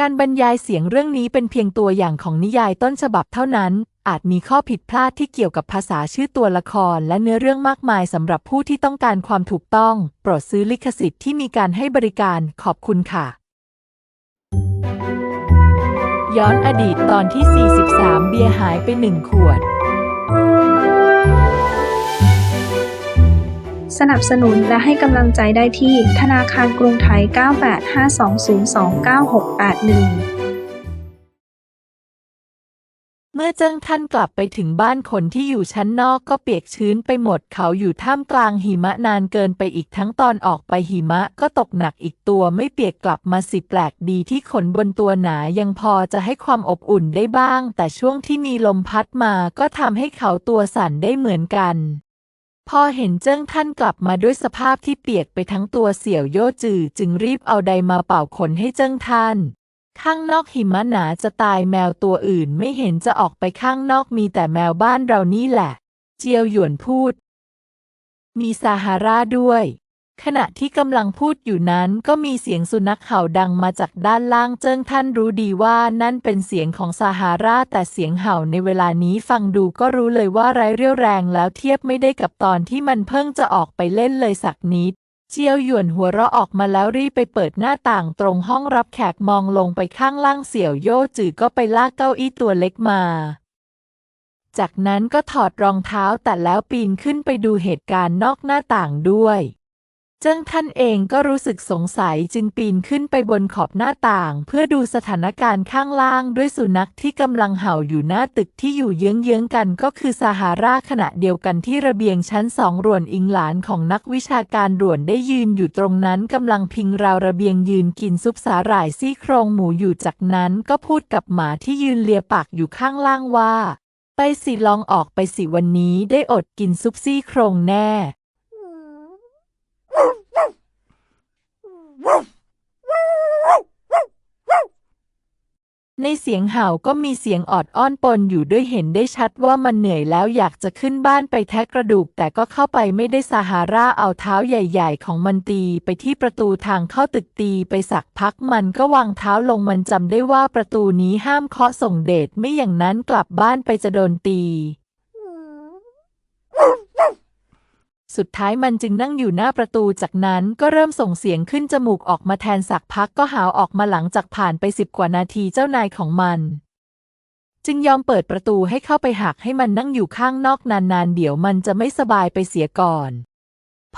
การบรรยายเสียงเรื่องนี้เป็นเพียงตัวอย่างของนิยายต้นฉบับเท่านั้น อาจมีข้อผิดพลาดที่เกี่ยวกับภาษาชื่อตัวละครและเนื้อเรื่องมากมายสำหรับผู้ที่ต้องการความถูกต้อง โปรดซื้อลิขสิทธิ์ที่มีการให้บริการขอบคุณค่ะ ย้อนอดีตตอนที่ 43 เบียร์หายไปหนึ่งขวด สนับสนุนและให้กำลังใจได้ที่ธนาคารกรุงไทย 9852029681เมื่อเจิ้งท่านกลับไปถึงบ้านคนที่อยู่ชั้นนอกก็เปียกชื้นไปหมดเขาอยู่ท่ามกลางหิมะนานเกินไปอีกทั้งตอนออกไปหิมะก็ตกหนักอีกตัวไม่เปียกกลับมาสิแปลกดีที่ขนบนตัวหนายังพอจะให้ความอบอุ่นได้บ้าง แต่ช่วงที่มีลมพัดมาก็ทำให้เขาตัวสั่นได้เหมือนกัน พอเห็นเจิ้งท่านกลับมาด้วยสภาพที่เปียกไปทั้งตัวเสี่ยวโย่จือจึงรีบเอาใดมาเป่าขนให้เจิ้งท่าน ข้างนอกหิมะหนาจะตายแมวตัวอื่นไม่เห็นจะออกไปข้างนอกมีแต่แมวบ้านเรานี่แหละ เจียวหยวนพูด มีซาฮาราด้วย ขณะที่กำลังพูดอยู่นั้นก็มีเสียงสุนัขเห่าดังมาจากด้านล่างเจิ้งท่านรู้ดีว่านั่นเป็นเสียงของซาฮาราแต่เสียงเห่าในเวลานี้ฟังดูก็รู้เลยว่าไร้เรี่ยวแรงแล้วเทียบไม่ได้กับตอนที่มันเพิ่งจะออกไปเล่นเลยสักนิด เจียวหยวนหัวเราะออกมาแล้วรีบไปเปิดหน้าต่างตรงห้องรับแขกมองลงไปข้างล่างเสี่ยวโย่จือก็ไปลากเก้าอี้ตัวเล็กมาจากนั้นก็ถอดรองเท้าแต่แล้วปีนขึ้นไปดูเหตุการณ์นอกหน้าต่างด้วย เจิ้งท่านเองก็รู้สึกสงสัยจึงปีนขึ้นไปบนขอบหน้าต่าง เพื่อดูสถานการณ์ข้างล่างด้วยสุนัขที่กำลังเห่าอยู่หน้าตึกที่อยู่เยื้องๆกันก็คือซาฮาราขณะเดียวกันที่ระเบียงชั้นสองรวนอิงหลานของนักวิชาการรวนได้ยืนอยู่ตรงนั้นกำลังพิงราวระเบียงยืนกินซุปสาหร่ายซี่โครงหมูอยู่จากนั้นก็พูดกับหมาที่ยืนเลียปากอยู่ข้างล่างว่า ไปสิลองออกไปสิวันนี้ได้อดกินซุปซี่โครงแน่ ในเสียงเห่าก็มีเสียงออดอ้อนปนอยู่ด้วยเห็นได้ชัดว่ามันเหนื่อยแล้วอยากจะขึ้นบ้านไปแทะกระดูก แต่ก็เข้าไปไม่ได้ซาฮาราเอาเท้าใหญ่ ๆ ของมันตีไปที่ประตูทางเข้าตึกตีไปสักพักมันก็วางเท้าลงมันจำได้ว่าประตูนี้ห้ามเคาะส่งเดชไม่อย่างนั้นกลับบ้านไปจะโดนตี สุดท้ายมันจึงนั่งอยู่หน้าประตูจากนั้นก็เริ่มส่งเสียงขึ้นจมูกออกมาแทนสักพักก็หาวออกมาหลังจากผ่านไปสิบกว่านาทีเจ้านายของมัน จึงยอมเปิดประตูให้เข้าไปหักให้มันนั่งอยู่ข้างนอกนานๆ เดี๋ยวมันจะไม่สบายไปเสียก่อน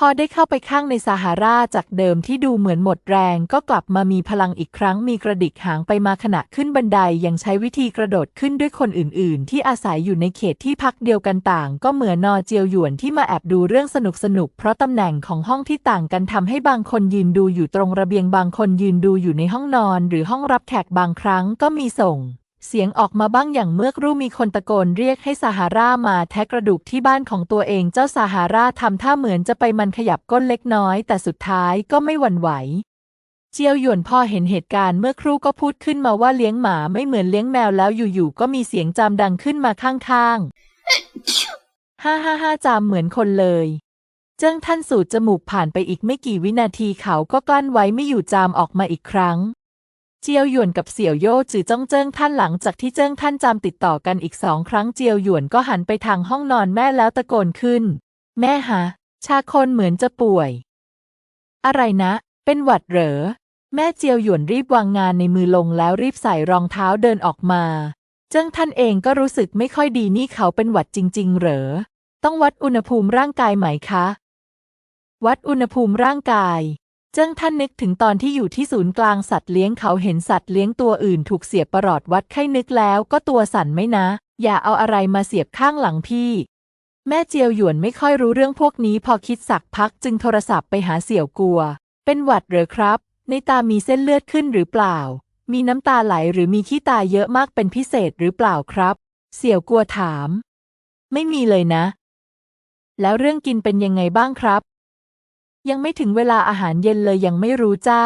พอได้เข้าไปข้างในซาฮาราจากเดิมที่ดูเหมือนหมดแรงก็กลับมามีพลังอีกครั้งมีกระดิกหางไปมาขณะขึ้นบันไดยังใช้วิธีกระโดดขึ้นด้วยคนอื่น ๆ ที่อาศัยอยู่ในเขตที่พักเดียวกันต่าง ก็เหมือนนอเจียวหยวนที่มาแอบดูเรื่องสนุกๆเพราะตำแหน่งของห้องที่ต่างกันทำให้บางคนยืนดูอยู่ตรงระเบียงบางคนยืนดูอยู่ในห้องนอน หรือห้องรับแขกบางครั้งก็มีส่ง เสียงออกมาบ้างอย่างเมื่อครู่มีคนตะโกนเรียกให้ซาฮารามาแทะกระดูกที่บ้านของตัวเองเจ้าซาฮาราทำท่าเหมือนจะไปมันขยับก้นเล็กน้อย แต่สุดท้ายก็ไม่หวั่นไหว เจียวหยวนพ่อเห็นเหตุการณ์เมื่อครู่ก็พูดขึ้นมาว่าเลี้ยงหมาไม่เหมือนเลี้ยงแมวแล้วอยู่ๆก็มีเสียงจามดังขึ้นมาข้างๆฮ่าฮ่าฮ่าจามเหมือนคนเลยเจิ้งท่านสูดจมูกผ่านไปอีกไม่กี่วินาทีเขาก็กลั้นไว้ไม่อยู่จามออกมาอีกครั้ง เจียวหยวนกับเสี่ยวโย่จือจ้องเจิ้งท่านหลังจากที่เจิ้งท่านจามติดต่อกันอีกสองครั้งเจียวหยวนก็หันไปทางห้องนอนแม่แล้วตะโกนขึ้น แม่ฮะ ชาคนเหมือนจะป่วย อะไรนะ เป็นหวัดเหรอ แม่เจียวหยวนรีบวางงานในมือลงแล้วรีบใส่รองเท้าเดินออกมา เจิ้งท่านเองก็รู้สึกไม่ค่อยดีนี่เขาเป็นหวัดจริง ๆ เหรอ ต้องวัดอุณหภูมิร่างกายไหมคะ วัดอุณหภูมิร่างกาย เจิ้งท่านนึกถึงตอนที่อยู่ที่ศูนย์กลางสัตว์เลี้ยงเขาเห็นสัตว์เลี้ยงตัวอื่นถูกเสียบประหลอดวัดไข้นึกแล้วก็ตัวสั่นไหมนะ อย่าเอาอะไรมาเสียบข้างหลังพี่ แม่เจียวหยวนไม่ค่อยรู้เรื่องพวกนี้พอคิดสักพักจึงโทรศัพท์ไปหาเสี่ยวกัว เป็นหวัดเหรอครับ ในตามีเส้นเลือดขึ้นหรือเปล่า มีน้ำตาไหลหรือมีขี้ตาเยอะมากเป็นพิเศษหรือเปล่าครับ เสี่ยวกัวถาม ไม่มีเลยนะ แล้วเรื่องกินเป็นยังไงบ้างครับ ยังไม่ถึงเวลาอาหารเย็นเลยยังไม่รู้จ้า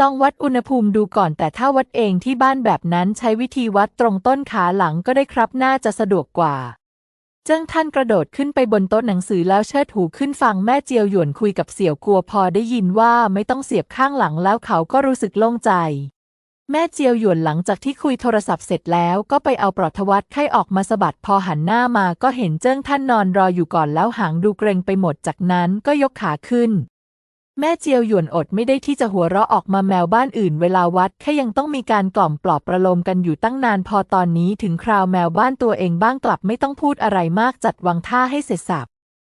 ลองวัดอุณหภูมิดูก่อนแต่ถ้าวัดเองที่บ้านแบบนั้นใช้วิธีวัดตรงต้นขาหลังก็ได้ครับน่าจะสะดวกกว่า เจิ้งท่านกระโดดขึ้นไปบนโต๊ะหนังสือแล้วเชิดหูขึ้นฟังแม่เจียวหยวนคุยกับเสี่ยวกัวพอได้ยินว่าไม่ต้องเสียบข้างหลังแล้วเขาก็รู้สึกโล่งใจ แม่เจียวหยวนหลังจากที่คุยโทรศัพท์เสร็จแล้วก็ไปเอาปลอดทวัดไข้ออกมาสะบัดพอหันหน้ามาก็เห็นเจิ้งท่านนอนรออยู่ก่อนแล้วหางดูเกรงไปหมดจากนั้นก็ยกขาขึ้น แม่เจียวหยวนอดไม่ได้ที่จะหัวเราะออกมาแมวบ้านอื่น เวลาวัดแค่ยังต้องมีการกล่อมปลอบประโลมกันอยู่ตั้งนานพอตอนนี้ถึงคราวแมวบ้านตัวเองบ้างกลับไม่ต้องพูดอะไรมากจัดวางท่าให้เสร็จสับ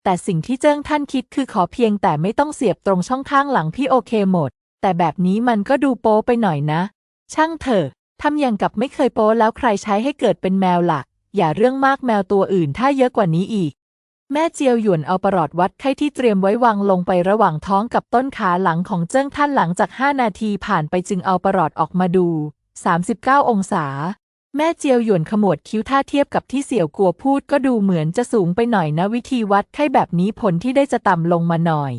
แต่สิ่งที่เจิ้งท่านคิดคือขอเพียงแต่ไม่ต้องเสียบตรงช่องข้างหลังพี่โอเคหมด แต่แบบนี้มันก็ดูโป๊ไปหน่อยนะ ช่างเถอะทำอย่างกับไม่เคยโป๊แล้วใครใช้ให้เกิดเป็นแมวหลัก อย่าเรื่องมากแมวตัวอื่นถ้าเยอะกว่านี้อีก แม่เจียวหยวนเอาประหลอดวัดไข้ที่เตรียมไว้วางลงไประหว่างท้องกับต้นขาหลังของเจิ้งท่านหลังจาก5นาทีผ่านไปจึงเอาประหลอดออกมาดู 39 องศา แม่เจียวหยวนขมวดคิ้วท่าเทียบกับที่เสี่ยวกัวพูดก็ดูเหมือนจะสูงไปหน่อยนะวิธีวัดไข้แบบนี้ผลที่ได้จะต่ำลงมาหน่อย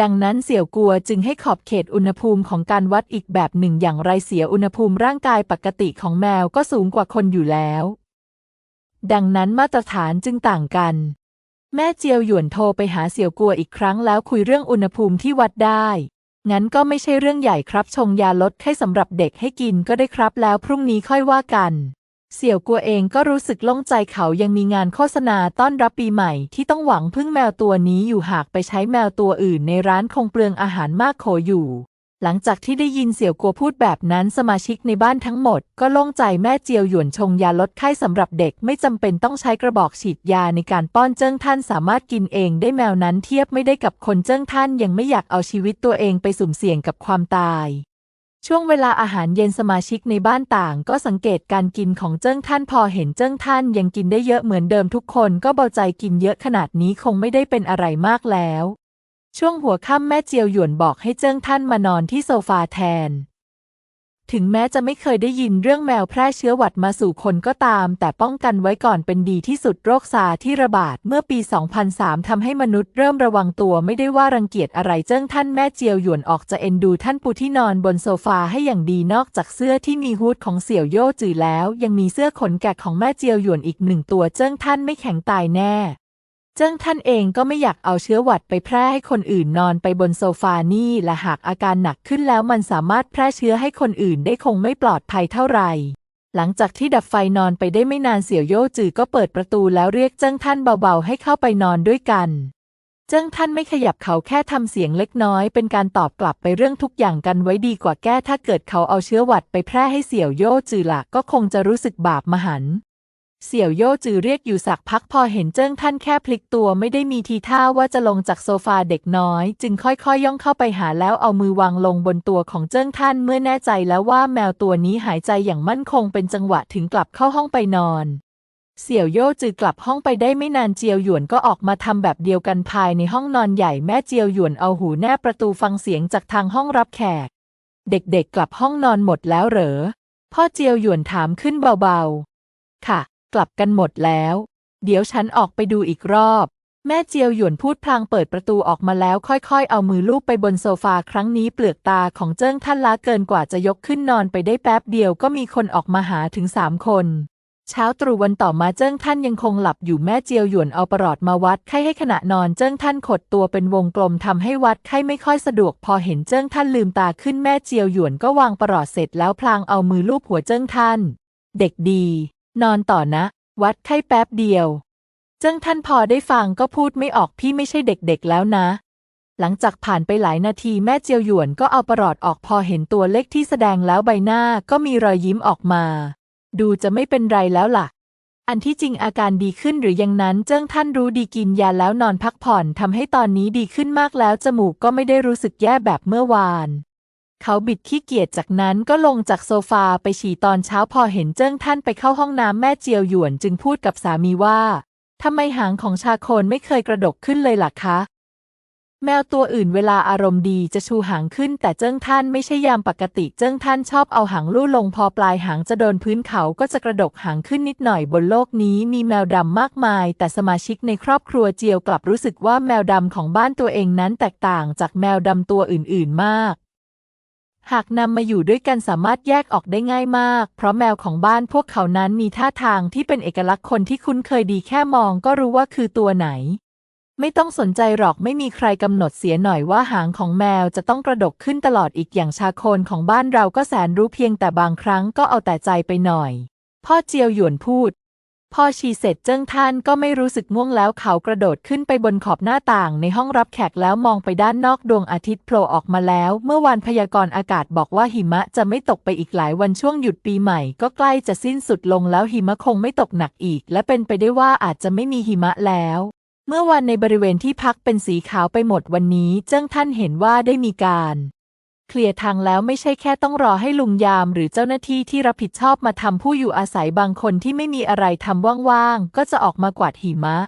ดังนั้นเสี่ยวกัวจึงให้ขอบเขตอุณหภูมิของการวัดอีกแบบหนึ่งอย่างไรเสียอุณหภูมิร่างกายปกติของแมวก็สูงกว่าคนอยู่แล้ว ดังนั้นมาตรฐานจึงต่างกัน แม่เจียวหยวนโทรไปหาเสี่ยวกัวอีกครั้งแล้วคุยเรื่องอุณหภูมิที่วัดได้ งั้นก็ไม่ใช่เรื่องใหญ่ครับชงยาลดไข้สำหรับเด็กให้กินก็ได้ครับแล้วพรุ่งนี้ค่อยว่ากัน เสี่ยวกัวเองก็รู้สึกโล่งใจเขายังมีงานโฆษณาต้อนรับปีใหม่ที่ต้องหวังพึ่งแมวตัวนี้อยู่หากไปใช้แมวตัวอื่นในร้านคงเปลืองอาหารมากโขอยู่ หลังจากที่ได้ยินเสี่ยวกัวพูดแบบนั้นสมาชิกในบ้านทั้งหมด ก็โล่งใจแม่เจียวหยวนชงยาลดไข้สำหรับเด็กไม่จำเป็นต้องใช้กระบอกฉีดยาในการป้อนเจิ้งท่านสามารถกินเองได้แมวนั้นเทียบไม่ได้กับคนเจิ้งท่านยังไม่อยากเอาชีวิตตัวเองไปสุ่มเสี่ยงกับความตาย ช่วงเวลาอาหารเย็นสมาชิกในบ้านต่าง ก็สังเกตการกินของเจิ้งท่านพอเห็นเจิ้งท่านยังกินได้เยอะเหมือนเดิมทุกคนก็เบาใจกินเยอะขนาดนี้คงไม่ได้เป็นอะไรมากแล้ว ช่วงหัวค่ำแม่เจียวหยวนบอกให้เจิ้งท่านมานอนที่โซฟาแทน ถึงแม้จะไม่เคยได้ยินเรื่องแมวแพร่เชื้อหวัดมาสู่คนก็ตาม แต่ป้องกันไว้ก่อนเป็นดีที่สุดโรคซาที่ระบาดเมื่อปี 2003ทำให้มนุษย์เริ่มระวังตัวไม่ได้ว่ารังเกียจอะไรเจ้งท่านแม่เจียวหยวนออกจะเอ็นดูท่านปูที่นอนบนโซฟาให้อย่างดีนอกจากเสื้อที่มีฮูดของเสี่ยวโย่จือแล้ว ยังมีเสื้อขนแกะของแม่เจียวหยวนอีกหนึ่งตัวเจ้งท่านไม่แข็งตายแน่ เจิ้งท่านเองก็ไม่อยากเอาเชื้อหวัดไปแพร่ให้คนอื่นนอนไปบนโซฟานี่และหากอาการหนักขึ้นแล้วมันสามารถแพร่เชื้อให้คนอื่นได้คงไม่ปลอดภัยเท่าไหร่หลังจากที่ดับไฟนอนไปได้ไม่นานเสี่ยวโย่จือก็เปิดประตูแล้วเรียกเจิ้งท่านเบาๆให้เข้าไปนอนด้วยกัน เจิ้งท่านไม่ขยับเขาแค่ทำเสียงเล็กน้อย เป็นการตอบกลับไปเรื่องทุกอย่างกันไว้ดีกว่าแก้ถ้าเกิดเขาเอาเชื้อหวัดไปแพร่ให้เสี่ยวโย่จือละก็คงจะรู้สึกบาปมหันต์ เสี่ยวโย่จือเรียกอยู่สักพักพอเห็นเจิ้งท่านแค่พลิกตัวไม่ได้มีทีท่าว่าจะลงจากโซฟาเด็กน้อย จึงค่อยๆย่องเข้าไปหาแล้วเอามือวางลงบนตัวของเจิ้งท่านเมื่อแน่ใจแล้วว่าแมวตัวนี้หายใจอย่างมั่นคงเป็นจังหวะถึงกลับเข้าห้องไปนอน เสี่ยวโย่จือกลับห้องไปได้ไม่นานเจียวหยวนก็ออกมาทำแบบเดียวกันภายในห้องนอนใหญ่แม่เจียวหยวนเอาหูแนบประตูฟังเสียงจากทางห้องรับแขก เด็กๆกลับห้องนอนหมดแล้วเหรอพ่อเจียวหยวนถามขึ้นเบาๆ ค่ะ กลับกันหมดแล้ว เดี๋ยวฉันออกไปดูอีกรอบ แม่เจียวหยวนพูดพลางเปิดประตูออกมาแล้วค่อยๆ เอามือลูบไปบนโซฟาครั้งนี้เปลือกตาของเจิ้งท่านล้าเกินกว่าจะยกขึ้นนอนไปได้แป๊บเดียวก็มีคนออกมาหาถึงสามคนเช้าตรู่วันต่อมาเจิ้งท่านยังคงหลับอยู่แม่เจียวหยวนเอาประหลอดมาวัดไข้ให้ขณะนอนเจิ้งท่านขดตัวเป็นวงกลมทำให้วัดไข้ไม่ค่อยสะดวกพอเห็นเจิ้งท่านลืมตาขึ้นแม่เจียวหยวนก็วางประหลอดเสร็จแล้วพลางเอามือลูบหัวเจิ้งท่าน เด็กดี นอนต่อนะ วัดไข้แป๊บเดียว เจิ้งท่านพอได้ฟังก็พูดไม่ออกพี่ไม่ใช่เด็กๆแล้วนะ หลังจากผ่านไปหลายนาทีแม่เจียวหยวนก็เอาประหลอดออกพอเห็นตัวเลขที่แสดงแล้วใบหน้าก็มีรอยยิ้มออกมา ดูจะไม่เป็นไรแล้วล่ะ อันที่จริงอาการดีขึ้นหรือยังนั้น เจิ้งท่านรู้ดีกินยาแล้วนอนพักผ่อนทำให้ตอนนี้ดีขึ้นมากแล้วจมูกก็ไม่ได้รู้สึกแย่แบบเมื่อวาน เขาบิดขี้เกียจจากนั้นก็ลงจากโซฟาไปฉี่ตอนเช้าพอเห็นเจิ้งท่านไปเข้าห้องน้ำแม่เจียวหยวนจึงพูดกับสามีว่าทำไมหางของชาโคนไม่เคยกระดกขึ้นเลยล่ะคะ แมวตัวอื่นเวลาอารมณ์ดีจะชูหางขึ้น แต่เจิ้งท่านไม่ใช่ยามปกติเจิ้งท่านชอบเอาหางลู่ลงพอปลายหางจะโดนพื้นเขาก็จะกระดกหางขึ้นนิดหน่อยบนโลกนี้มีแมวดำมากมาย แต่สมาชิกในครอบครัวเจียวกลับรู้สึกว่าแมวดำของบ้านตัวเองนั้นแตกต่างจากแมวดำตัวอื่น ๆ มาก หากนำมาอยู่ด้วยกันสามารถแยกออกได้ง่ายมาก เพราะแมวของบ้านพวกเขานั้นมีท่าทางที่เป็นเอกลักษณ์คนที่คุ้นเคยดีแค่มองก็รู้ว่าคือตัวไหน ไม่ต้องสนใจหรอกไม่มีใครกำหนดเสียหน่อยว่าหางของแมวจะต้องกระดกขึ้นตลอดอีกอย่างชาโคนของบ้านเราก็แสนรู้เพียงแต่บางครั้งก็เอาแต่ใจไปหน่อย พ่อเจียวหยวนพูด พอชีเสร็จเจิ้งท่านก็ไม่รู้สึกง่วงแล้วเขากระโดดขึ้นไปบนขอบหน้าต่างในห้องรับแขกแล้วมองไปด้านนอกดวงอาทิตย์โผล่ออกมาแล้ว เมื่อวานพยากรณ์อากาศบอกว่าหิมะจะไม่ตกไปอีกหลายวันช่วงหยุดปีใหม่ ก็ใกล้จะสิ้นสุดลงแล้วหิมะคงไม่ตกหนักอีก และเป็นไปได้ว่าอาจจะไม่มีหิมะแล้วเมื่อวันในบริเวณที่พักเป็นสีขาวไปหมดวันนี้ เจิ้งท่านเห็นว่าได้มีการ เคลียร์ทางแล้วไม่ใช่แค่ต้องรอให้ลุงยามหรือเจ้าหน้าที่ที่รับผิดชอบมาทำผู้อยู่อาศัยบางคนที่ไม่มีอะไรทำว่างๆ ก็จะออกมากวาดหิมะ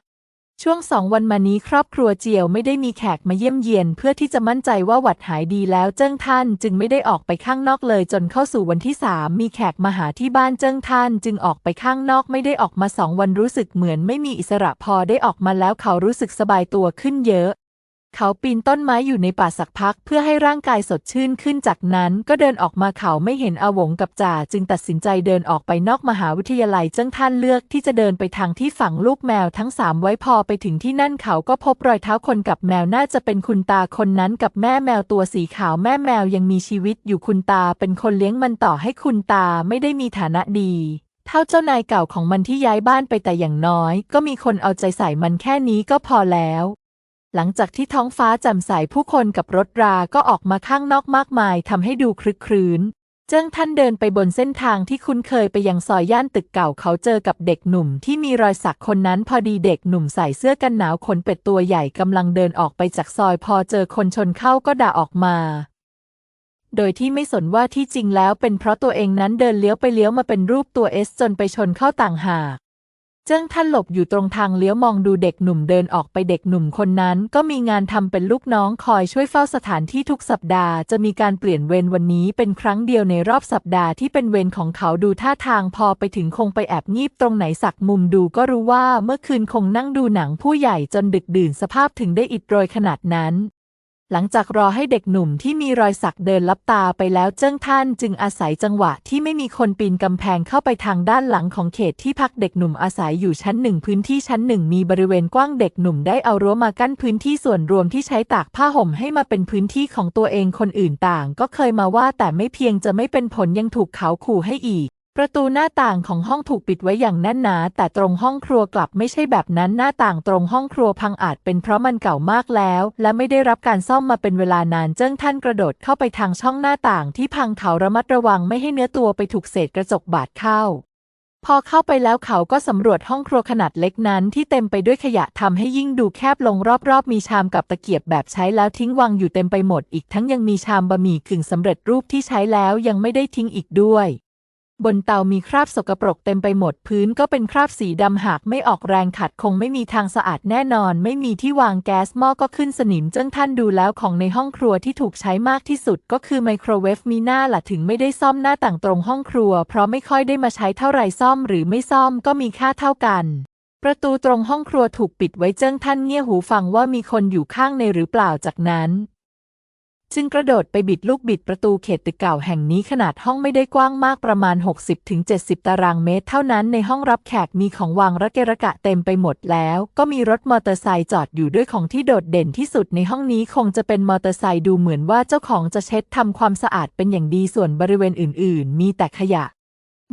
ช่วงสองวันมานี้ครอบครัวเจียวไม่ได้มีแขกมาเยี่ยมเยียน เพื่อที่จะมั่นใจว่าหวัดหายดีแล้วเจิ้งท่านจึงไม่ได้ออกไปข้างนอกเลยจนเข้าสู่วันที่สามมีแขกมาหาที่บ้านเจิ้งท่านจึงออกไปข้างนอกไม่ได้ออกมาสองวันรู้สึกเหมือนไม่มีอิสระพอได้ออกมาแล้วเขารู้สึกสบายตัวขึ้นเยอะ เขาปีนต้นไม้อยู่ในป่าสักพักเพื่อให้ร่างกายสดชื่นขึ้นจากนั้นก็เดินออกมาเขาไม่เห็นอาวงกับจ่าจึงตัดสินใจเดินออกไปนอกมหาวิทยาลัยเจ้งท่านเลือกที่จะเดินไปทางที่ฝังลูกแมวทั้งสามไว้พอไปถึงที่นั่นเขาก็พบรอยเท้าคนกับแมวน่าจะเป็นคุณตาคนนั้นกับแม่แมวตัวสีขาวแม่แมวยังมีชีวิตอยู่คุณตาเป็นคนเลี้ยงมันต่อให้คุณตาไม่ได้มีฐานะดีเท่าเจ้านายเก่าของมันที่ย้ายบ้านไปแต่อย่างน้อย ก็มีคนเอาใจใส่มันแค่นี้ก็พอแล้ว หลังจากที่ท้องฟ้าแจ่มใสผู้คนกับรถราก็ออกมาข้างนอกมากมายทำให้ดูคลึกครื้น เจิ้งท่านเดินไปบนเส้นทางที่คุ้นเคยไปยังซอยย่านตึกเก่าเขาเจอกับเด็กหนุ่มที่มีรอยสักคนนั้นพอดีเด็กหนุ่มใส่เสื้อกันหนาวขนเป็ดตัวใหญ่กำลังเดินออกไปจากซอยพอเจอคนชนเข้าก็ด่าออกมา โดยที่ไม่สนว่าที่จริงแล้วเป็นเพราะตัวเองนั้นเดินเลี้ยวไปเลี้ยวมาเป็นรูปตัวเอสจนไปชนเข้าต่างหาก จิ้งท่านหลบอยู่ตรงทางเลี้ยวมองดูเด็กหนุ่มเดินออกไปเด็กหนุ่มคนนั้น ก็มีงานทำเป็นลูกน้องคอยช่วยเฝ้าสถานที่ทุกสัปดาห์จะมีการเปลี่ยนเวรวันนี้เป็นครั้งเดียวในรอบสัปดาห์ที่เป็นเวรของเขาดูท่าทางพอไปถึงคงไปแอบงีบตรงไหนสักมุมดูก็รู้ว่าเมื่อคืนคงนั่งดูหนังผู้ใหญ่จนดึกดื่นสภาพถึงได้อิดโรยขนาดนั้น หลังจากรอให้เด็กหนุ่มที่มีรอยสักเดินลับตาไปแล้วเจิ้งท่านจึงอาศัยจังหวะที่ไม่มีคนปีนกำแพงเข้าไปทางด้านหลังของเขตที่พักเด็กหนุ่มอาศัยอยู่ชั้นหนึ่งพื้นที่ชั้นหนึ่งมีบริเวณกว้างเด็กหนุ่มได้เอารั้วมากั้นพื้นที่ส่วนรวมที่ใช้ตากผ้าห่มให้มาเป็นพื้นที่ของตัวเองคนอื่นต่าง ก็เคยมาว่าแต่ไม่เพียงจะไม่เป็นผลยังถูกเขาขู่ให้อีก ประตูหน้าต่างของห้องถูกปิดไว้อย่างแน่นหนา แต่ตรงห้องครัวกลับไม่ใช่แบบนั้นหน้าต่างตรงห้องครัวพังอาจเป็นเพราะมันเก่ามากแล้ว และไม่ได้รับการซ่อมมาเป็นเวลานานเจิ้งท่านกระโดดเข้าไปทางช่องหน้าต่างที่พังเขาระมัดระวังไม่ให้เนื้อตัวไปถูกเศษกระจกบาดเข้า พอเข้าไปแล้วเขาก็สำรวจห้องครัวขนาดเล็กนั้น ที่เต็มไปด้วยขยะทำให้ยิ่งดูแคบลงรอบๆ มีชามกับตะเกียบแบบใช้แล้วทิ้งวางอยู่เต็มไปหมด อีกทั้งยังมีชามบะหมี่กึ่งสำเร็จรูปที่ใช้แล้วยังไม่ได้ทิ้งอีกด้วย บนเตามีคราบสกปรกเต็มไปหมดพื้นก็เป็นคราบสีดำหากไม่ออกแรงขัดคงไม่มีทางสะอาดแน่นอน ไม่มีที่วางแก๊สหม้อก็ขึ้นสนิมเจ้งท่านดูแล้วของในห้องครัวที่ถูกใช้มากที่สุด ก็คือไมโครเวฟมีหน้าละถึงไม่ได้ซ่อมหน้าต่างตรงห้องครัว เพราะไม่ค่อยได้มาใช้เท่าไรซ่อมหรือไม่ซ่อมก็มีค่าเท่ากันประตูตรงห้องครัวถูกปิดไว้เจ้งท่านเงี่ยหูฟังว่ามีคนอยู่ข้างในหรือเปล่าจากนั้น จึงกระโดดไปบิดลูกบิดประตูเขตตึกเก่าแห่งนี้ขนาดห้องไม่ได้กว้างมากประมาณ 60-70 ตารางเมตร เท่านั้นในห้องรับแขกมีของวางระเกระกะเต็มไปหมดแล้ว ก็มีรถมอเตอร์ไซค์จอดอยู่ด้วยของที่โดดเด่นที่สุดในห้องนี้คงจะเป็นมอเตอร์ไซค์ดูเหมือนว่าเจ้าของจะเช็ดทำความสะอาดเป็นอย่างดีส่วนบริเวณอื่น ๆ มีแต่ขยะ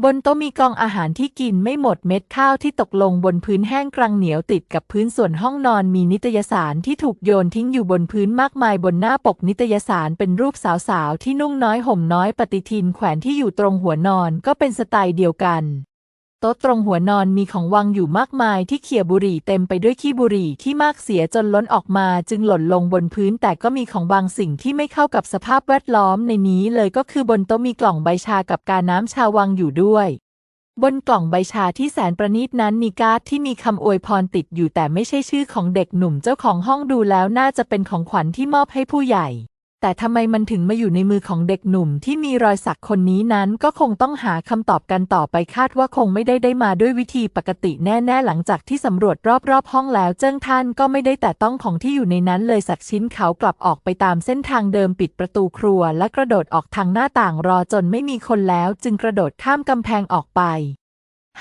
บนโต๊ะมีกองอาหารที่กินไม่หมดเม็ดข้าวที่ตกลงบนพื้นแห้งกรังเหนียวติดกับพื้นส่วนห้องนอนมีนิตยสารที่ถูกโยนทิ้งอยู่บนพื้นมากมายบนหน้าปกนิตยสารเป็นรูปสาวๆที่นุ่งน้อยห่มน้อยปฏิทินแขวนที่อยู่ตรงหัวนอนก็เป็นสไตล์เดียวกัน โต๊ะตรงหัวนอนมีของวางอยู่มากมายที่เขี่ยบุหรี่เต็มไปด้วยขี้บุหรี่ที่มากเสียจนล้นออกมาจึงหล่นลงบนพื้น แต่ก็มีของบางสิ่งที่ไม่เข้ากับสภาพแวดล้อมในนี้เลยก็คือบนโต๊ะมีกล่องใบชากับกาน้ำชาวางอยู่ด้วย บนกล่องใบชาที่แสนประณีตนั้นมีการ์ดที่มีคำอวยพรติดอยู่แต่ไม่ใช่ชื่อของเด็กหนุ่มเจ้าของห้องดูแล้วน่าจะเป็นของขวัญที่มอบให้ผู้ใหญ่ แต่ทำไมมันถึงมาอยู่ในมือของเด็กหนุ่มที่มีรอยสักคนนี้นั้นก็คงต้องหาคำตอบกันต่อไปคาดว่าคงไม่ได้ได้มาด้วยวิธีปกติแน่ ๆ หลังจากที่สำรวจรอบ ๆ ห้องแล้ว เจิ้งท่านก็ไม่ได้แต่ต้องของที่อยู่ในนั้นเลยสักชิ้นเขากลับออกไปตามเส้นทางเดิมปิดประตูครัว และกระโดดออกทางหน้าต่างรอจนไม่มีคนแล้ว จึงกระโดดข้ามกำแพงออกไป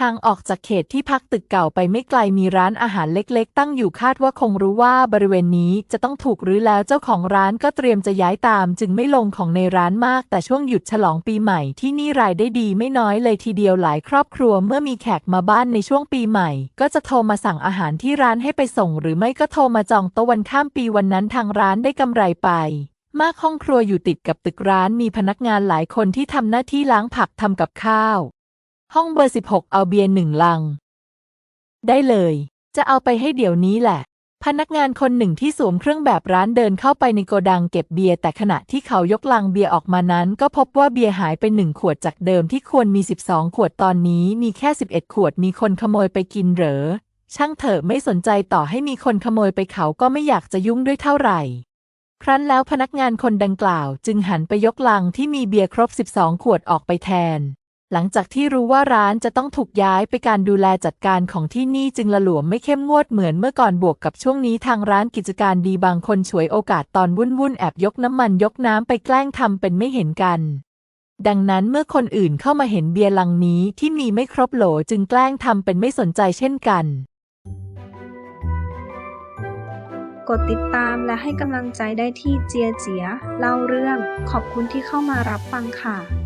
ห่างออกจากเขตที่พักตึกเก่าไปไม่ไกลมีร้านอาหารเล็กๆ ตั้งอยู่คาดว่าคงรู้ว่าบริเวณนี้จะต้องถูกรื้อแล้วเจ้าของร้านก็เตรียมจะย้ายตาม จึงไม่ลงของในร้านมาก แต่ช่วงหยุดฉลองปีใหม่ที่นี่รายได้ดีไม่น้อยเลยทีเดียวหลายครอบครัวเมื่อมีแขกมาบ้านในช่วงปีใหม่ ก็จะโทรมาสั่งอาหารที่ร้านให้ไปส่ง หรือไม่ก็โทรมาจองโต๊ะวันข้ามปีวันนั้นทางร้านได้กำไรไปมากห้องครัวอยู่ติดกับตึกร้านมีพนักงานหลายคนที่ทำหน้าที่ล้างผักทำกับข้าว ห้องเบอร์16เอาเบียร์หนึ่งลัง ได้เลย จะเอาไปให้เดี๋ยวนี้แหละ พนักงานคนหนึ่งที่สวมเครื่องแบบร้านเดินเข้าไปในโกดังเก็บเบียร์แต่ขณะที่เขายกลังเบียร์ออกมานั้น ก็พบว่าเบียร์หายไปหนึ่งขวดจากเดิมที่ควรมี 12 ขวดตอนนี้มีแค่ 11 ขวดมีคนขโมยไปกินเหรอ ช่างเถอะไม่สนใจต่อให้มีคนขโมยไปเขาก็ไม่อยากจะยุ่งด้วยเท่าไหร่ ครั้นแล้วพนักงานคนดังกล่าว จึงหันไปยกลังที่มีเบียร์ครบ 12 ขวดออกไปแทน หลังจากที่รู้ว่าร้านจะต้องถูกย้ายไปการดูแลจัดการของที่นี่จึงละหลวมไม่เข้มงวดเหมือนเมื่อก่อนบวกกับช่วงนี้ทางร้านกิจการดีบางคนฉวยโอกาสตอนวุ่นวุ่นแอบยกน้ำมันยกน้ำไปแกล้งทำเป็นไม่เห็นกัน ดังนั้นเมื่อคนอื่นเข้ามาเห็นเบียร์ลังนี้ที่มีไม่ครบโหลจึงแกล้งทำเป็นไม่สนใจเช่นกัน กดติดตามและให้กำลังใจได้ที่เจียเจียเล่าเรื่อง ขอบคุณที่เข้ามารับฟังค่ะ